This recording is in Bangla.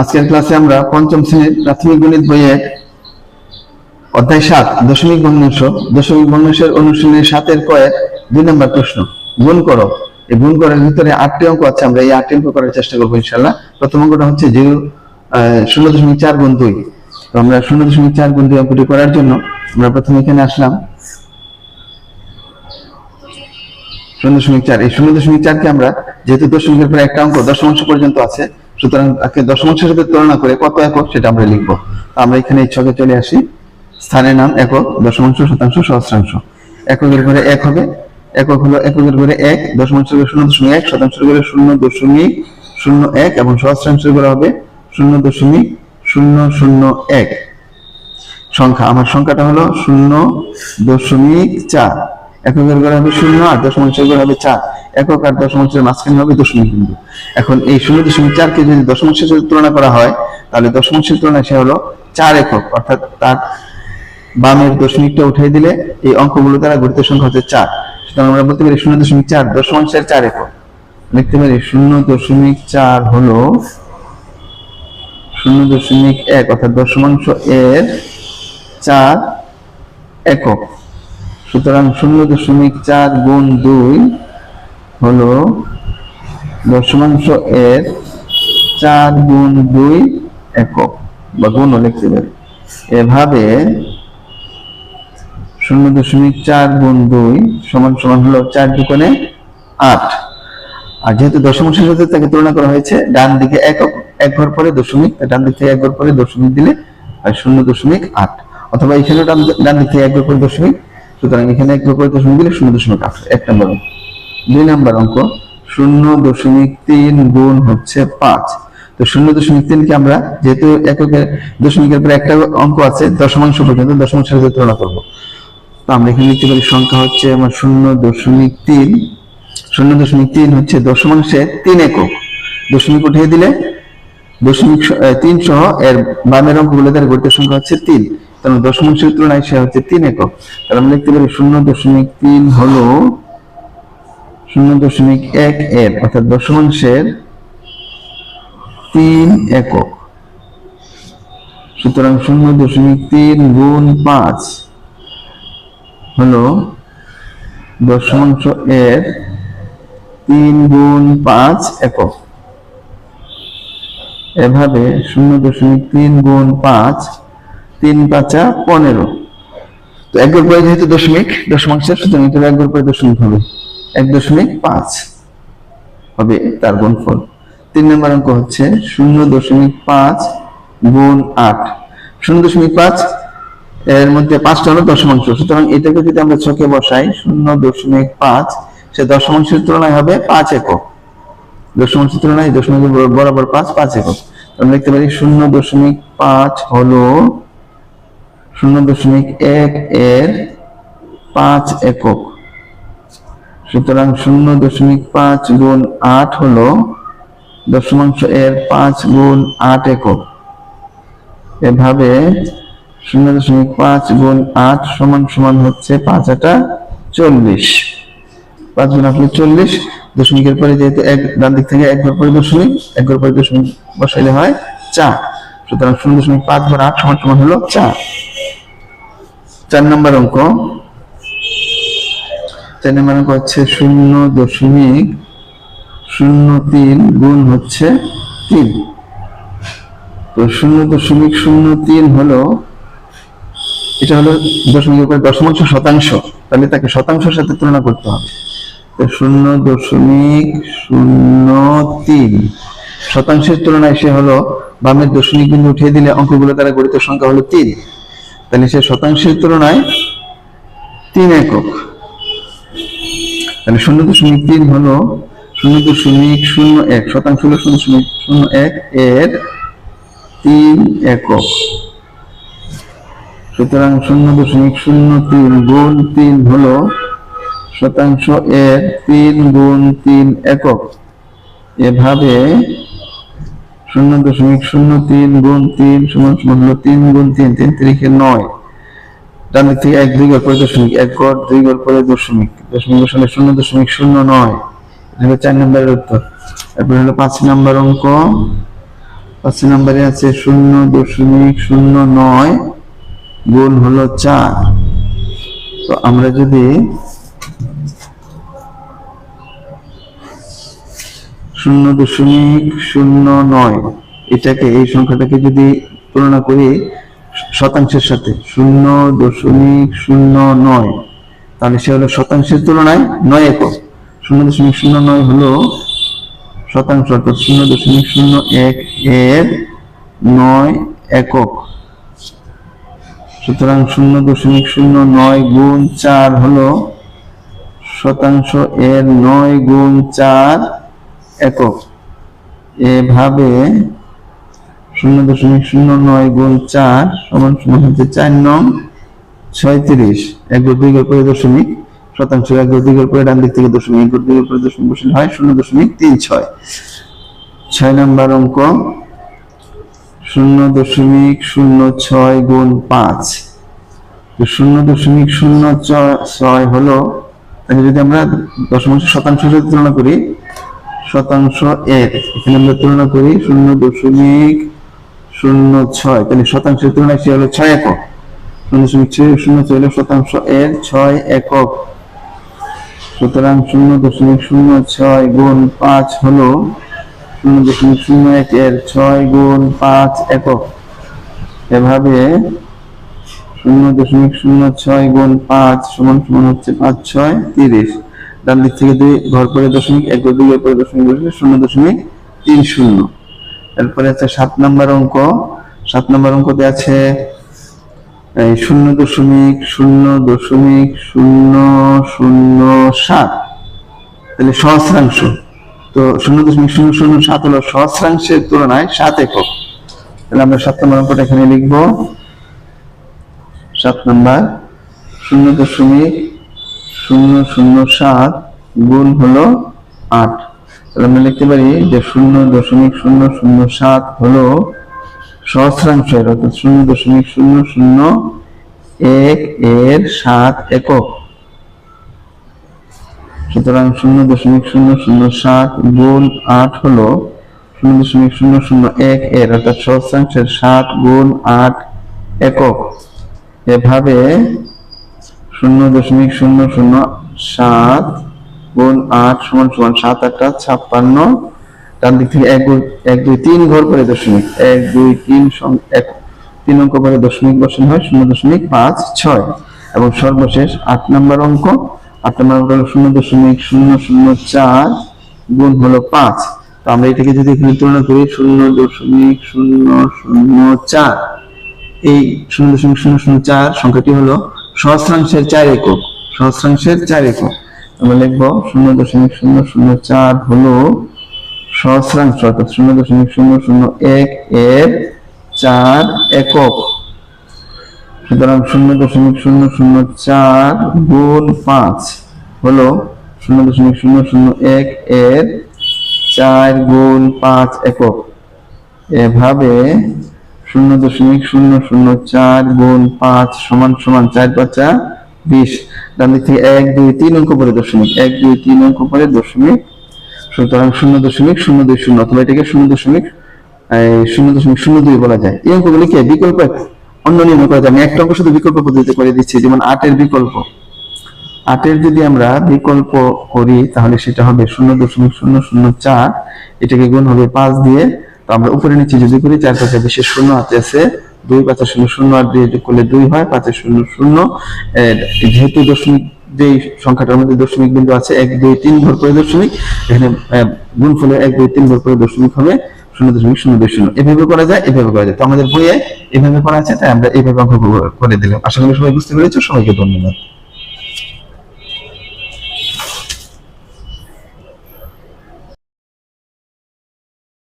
আজকের ক্লাসে আমরা পঞ্চম শ্রেণির প্রাথমিক গণিত বইয়ের অধ্যায় সাত, দশমিক ভগ্নাংশ, দশমিক ভগ্নাংশের অনুশীলনের সাতের কয়েক দুই নম্বর প্রশ্ন। গুণ করো। এই গুণ করার ভিতরে আটটি অঙ্ক আছে, আমরা এই আটটি অঙ্ক করার চেষ্টা করব ইনশাল্লাহ প্রথম অঙ্কটা হচ্ছে জিরো শূন্য দশমিক চার গুণ দুই। তো আমরা শূন্য দশমিক চার গুণ দুই অঙ্কটি করার জন্য আমরা প্রথমে এখানে আসলাম। শূন্য দশমিক চার, এই শূন্য দশমিক চারকে আমরা যেহেতু দশমিকের পরে একটা অঙ্ক, দশমাংশ পর্যন্ত আছে সুতরাং তাকে দশমাংশের সাথে তুলনা করে কত একক সেটা আমরা লিখব। আমরা এখানে এই ছকে চলে আসি। স্থানের নাম একক, দশমাংশ, শতাংশ, সহস্রাংশ। এককের ঘরে এক হবে। একক হলো এককের ঘরে এক দশমাংশের শূন্য দশমিক এক শতাংশের ঘরে শূন্য দশমিক শূন্য এক এবং সহস্রাংশের ঘরে হবে শূন্য দশমিক শূন্য শূন্য এক। সংখ্যা, আমার সংখ্যাটা হলো শূন্য দশমিক চার। এককের ঘরে হবে শূন্য আর দশমাংশের ঘরে হবে চার। একক আর দশমাংশের মাঝখানে হবে দশমিক বিন্দু। এখন এই শূন্য দশমিক চারকে যদি দশমাংশের সাথে তুলনা করা হয়, তাহলে দশমাংশের তুলনায় সে হলো চার একক। অর্থাৎ তার বামের দশমিকটা উঠিয়ে দিলে এই অঙ্কগুলো দ্বারা গঠিত সংখ্যা হচ্ছে চার। সুতরাং আমরা বলতে পারি শূন্য দশমিক চার দশমাংশের চার একক। লিখতে পারি শূন্য দশমিক চার হলো শূন্য দশমিক এক, অর্থাৎ দশমাংশ এর চার একক। সুতরাং শূন্য দশমিক চার গুণ দুই হল দশমাংশ এর চার গুণ দুই একক, বা গুণও লিখতে পারি এভাবে শূন্য দশমিক চার গুণ দুই সমান সমান হলো চার দুকোণে আট। আর যেহেতু দশমাংশের সাথে তাকে তুলনা করা হয়েছে, ডান দিকে এক এক ঘর পরে দশমিক ডান দিক থেকে এক ঘর পরে দশমিক দিলে শূন্য দশমিক আট। অথবা এখানে ডান ডান দিক থেকে এক ঘর পরে দশমিক সুতরাং এখানে এক পরে দশমিক দিলে শূন্য দশমিক আট, এক নম্বর অঙ্ক। দুই নম্বর অঙ্ক শূন্য দশমিক তিন গুণ হচ্ছে পাঁচ। তো শূন্য দশমিক তিনকে আমরা যেহেতু এককের, দশমিকের পরে একটা অঙ্ক আছে, দশমাংশ পর্যন্ত দশমাংশের সাথে তুলনা করব। তো আমরা এখানে লিখতে পারি সংখ্যা হচ্ছে আমার শূন্য দশমিক তিন। শূন্য দশমিক তিন হচ্ছে দশমাংশে তিন একক। দশমিক উঠিয়ে দিলে দশমিক তিন সহ এর বামের অঙ্কগুলো তার গঠিত সংখ্যা হচ্ছে তিন। কারণ দশমাংশের তুলনায় সে হচ্ছে তিন একক। তাহলে আমরা লিখতে পারি শূন্য দশমিক তিন হলো শূন্য দশমিক এক এর, অর্থাৎ দশমাংশের তিন একক। সুতরাং শূন্য দশমিক তিন গুণ পাঁচ হলো দশমাংশ এর তিন গুণ পাঁচ একক। এভাবে শূন্য দশমিক তিন গুণ পাঁচ তিন পাঁচা পনেরো। তো এক ঘর পরে যেহেতু দশমিক দশমাংশের সুতরাং এটা এক পরে দশমিক হবে। এক দশমিক পাঁচ হবে তার গুণফল। তিন নম্বর অঙ্ক হচ্ছে শূন্য দশমিক পাঁচ গুণ আট। শূন্য দশমিক পাঁচ, এর মধ্যে পাঁচটা হলো দশমাংশ। সুতরাং এটাকে যদি আমরা ছকে বসাই, শূন্য দশমিক পাঁচ, সে দশমাংশের তুলনায় হবে পাঁচ একক। দশমাংশের তুলনায় দশমিক বরাবর পাঁচ পাঁচ একক। আমরা লিখতে পারি শূন্য দশমিক পাঁচ হলো শূন্য দশমিক এক এর পাঁচ একক। সুতরাং শূন্য দশমিক পাঁচ গুণ আট হলো দশমাংশ এর পাঁচ গুণ আট একক। এভাবে শূন্য দশমিক পাঁচ গুণ আট সমান সমান হচ্ছে পাঁচ আটা চল্লিশ। পাঁচ গুণ আপনি চল্লিশ, দশমিকের পরে যেহেতু এক, ডান দিক থেকে এক ঘর পরে দশমিক, এক ঘর পরে দশমিক বসাইলে হয় চার। সুতরাং শূন্য দশমিক পাঁচ গুণ আট সমান সমান হলো চার। চার নম্বর অঙ্ক। চার নম্বর অঙ্ক হচ্ছে শূন্য দশমিক শূন্য তিন গুণ হচ্ছে তিন। তো শূন্য দশমিক শূন্য তিন হলো, এটা হলো দশমিকের উপরে দশমাংশ শতাংশ। তাহলে তাকে শতাংশের সাথে তুলনা করতে হবে। শূন্য দশমিক শূন্য তিন। শতাংশের তুলনায় সে হলো বামের দশমিক বিন্দু উঠিয়ে দিলে অঙ্কগুলো দ্বারা গঠিত সংখ্যা হলো তিন। তাহলে সে শতাংশের তুলনায় তিন একক। তাহলে শূন্য দশমিক তিন হলো শূন্য দশমিক শূন্য এক, শতাংশ হলো শূন্য দশমিক শূন্য এক এর তিন একক। সুতরাং শূন্য দশমিক শূন্য তিন গুণ তিন হলো শতাংশ এর তিন গুণ তিন একক। এভাবে শূন্য দশমিক শূন্য তিন গুণ তিন সমান সমান হলো তিন গুণ তিন তিন তারিখে নয়। ডান দিক থেকে এক দুই গড় পরে দশমিক, এক গড় দুই গড় পরে দশমিক। দশমিক শূন্য দশমিক শূন্য নয়। এটা হলো চার নম্বরের উত্তর। তারপরে হলো পাঁচ নম্বর অঙ্ক। পাঁচ নম্বরে আছে শূন্য দশমিক শূন্য নয়, গুণ হলো চার। তো আমরা যদি শূন্য দশমিক শূন্য নয়। এটাকে, এই সংখ্যাটাকে যদি তুলনা করি, শতাংশের সাথে, শূন্য দশমিক শূন্য নয়, তাহলে সে হলো শতাংশের তুলনায় নয় একক। শূন্য দশমিক শূন্য নয় হলো শতাংশ, অর্থাৎ শূন্য দশমিক শূন্য এক এর নয় একক। সুতরাং শূন্য দশমিক শূন্য নয় গুণ চার হলো শতাংশ এর নয় গুণ চার একক। এভাবে শূন্য দশমিক শূন্য নয় গুণ চার সমান সমান হচ্ছে চার নং ছয়ত্রিশ। এক দুই পরে দশমিক শতাংশ। এক দুই পরে ডান দিক থেকে দশমিক, এক দুই পরে দশমিক বসলে হয় শূন্য দশমিক তিন ছয়। ছয় নাম্বার অঙ্ক। শূন্য দশমিক শূন্য ছয় গুণ পাঁচ। তো শূন্য দশমিক শূন্য ছয় হলো যদি আমরা দশমাংশ শতাংশ তুলনা করি শতাংশ এক। এখানে আমরা তুলনা করি শূন্য দশমিক শূন্য ছয়। তাহলে শতাংশের তুলনায় সে হলো ছয় একক। শূন্য দশমিক ছয়- শূন্য ছয় হলো শতাংশ এর ছয় একক। সুতরাং শূন্য দশমিক শূন্য ছয় গুণ পাঁচ হলো শূন্য দশমিক শূন্য এক এর ছয় গুণ পাঁচ একক। এভাবে শূন্য দশমিক শূন্য ছয় গুণ পাঁচ সমান সমান হচ্ছে পাঁচ, ছয়, তিরিশ। ডান দিক থেকে দুই ঘর পরে দশমিক, এক দুই ঘর করে দশমিক শূন্য দশমিক তিন শূন্য। এরপরে আছে সাত নাম্বার অঙ্ক। সাত নাম্বার অঙ্কতে আছে শূন্য দশমিক শূন্য দশমিক, শূন্য শূন্য সাত। তাহলে সহস্রাংশ। তো শূন্য দশমিক, শূন্য শূন্য সাত হলো সহস্রাংশের তুলনায় সাত একক। তাহলে আমরা সাত নম্বর অঙ্কটা এখানে লিখব। সাত নম্বর, শূন্য দশমিক শূন্য শূন্য সাত গুণ হলো আট। তাহলে আমরা লিখতে পারি যে শূন্য দশমিক শূন্য শূন্য সাত হলো সহস্রাংশের অর্থাৎ শূন্য দশমিক শূন্য শূন্য এক এর সাত একক। সুতরাং শূন্য দশমিক শূন্য শূন্য সাত গুণ আট হলো শূন্য দশমিক শূন্য শূন্য এক এর, অর্থাৎ সহস্রাংশের সাত গুণ আট একক। এভাবে শূন্য দশমিক শূন্য শূন্য সাত গুণ আট সমান সমান সাত আটটা ছাপ্পান্ন। ডান দিক থেকে এক এক দুই তিন ঘর করে দশমিক। এক দুই তিন এক তিন অঙ্ক করে দশমিক বসানো হয় শূন্য দশমিক পাঁচ ছয়। এবং সর্বশেষ আট নম্বর অঙ্ক। আট নম্বর অঙ্ক হলো শূন্য দশমিক শূন্য শূন্য চার গুণ হলো পাঁচ। তো আমরা এটাকে যদি এখানে তুলনা করি, শূন্য দশমিক শূন্য শূন্য চার। এই শূন্য দশমিক শূন্য শূন্য চার সংখ্যাটি হলো সহস্রাংশের চার একক, সহস্রাংশের চার একক। আমরা লিখব শূন্য দশমিক শূন্য শূন্য চার হলো সহস্রাংশ, অর্থাৎ শূন্য দশমিক শূন্য শূন্য এক এর চার একক। সুতরাং শূন্য দশমিক শূন্য শূন্য চার গুণ পাঁচ হলো শূন্য দশমিক শূন্য শূন্য এক এর চার গুণ পাঁচ একক। এভাবে শূন্য দশমিক শূন্য শূন্য চার গুণ পাঁচ সমান সমান চার পাঁচা বিশ। ডান দিক থেকে এক, দুই, তিন অঙ্ক পরে দশমিক, এক, দুই, তিন অঙ্ক পরে দশমিক। সুতরাং শূন্য দশমিক শূন্য দুই শূন্য, অথবা এটাকে শূন্য দশমিক শূন্য দশমিক শূন্য দুই বলা যায়। এই অঙ্কগুলি কি? বিকল্প অন্য নির্ণয় করা যায়। আমি একটা অঙ্ক শুধু বিকল্প পদ্ধতিতে করে দিচ্ছি, যেমন আটের বিকল্প। আটের যদি আমরা বিকল্প করি, তাহলে সেটা হবে শূন্য দশমিক শূন্য শূন্য চার। এটাকে গুণ হবে পাঁচ দিয়ে তো আমরা উপরে নিচে যদি করি চার পাঁচে বিশেষ শূন্য হাতে আছে। দুই পাঁচে শূন্য শূন্য আর দুই করলে দুই হয় পাঁচে শূন্য শূন্য। যেহেতু দশমিক যেই সংখ্যাটার মধ্যে দশমিক বিন্দু আছে, এক, দুই, তিন ভর করে দশমিক, এখানে গুণফলে এক, দুই, তিন ভর করে দশমিক হবে, শূন্য দশমিক শূন্য দুই শূন্য। এভাবে করা যায়, এভাবে করা যায়। তো আমাদের বইয়ে এভাবে করা আছে, তাই আমরা এইভাবে অঙ্ক করে দিলাম। আশা করি সবাই বুঝতে পেরেছ। সবাইকে ধন্যবাদ।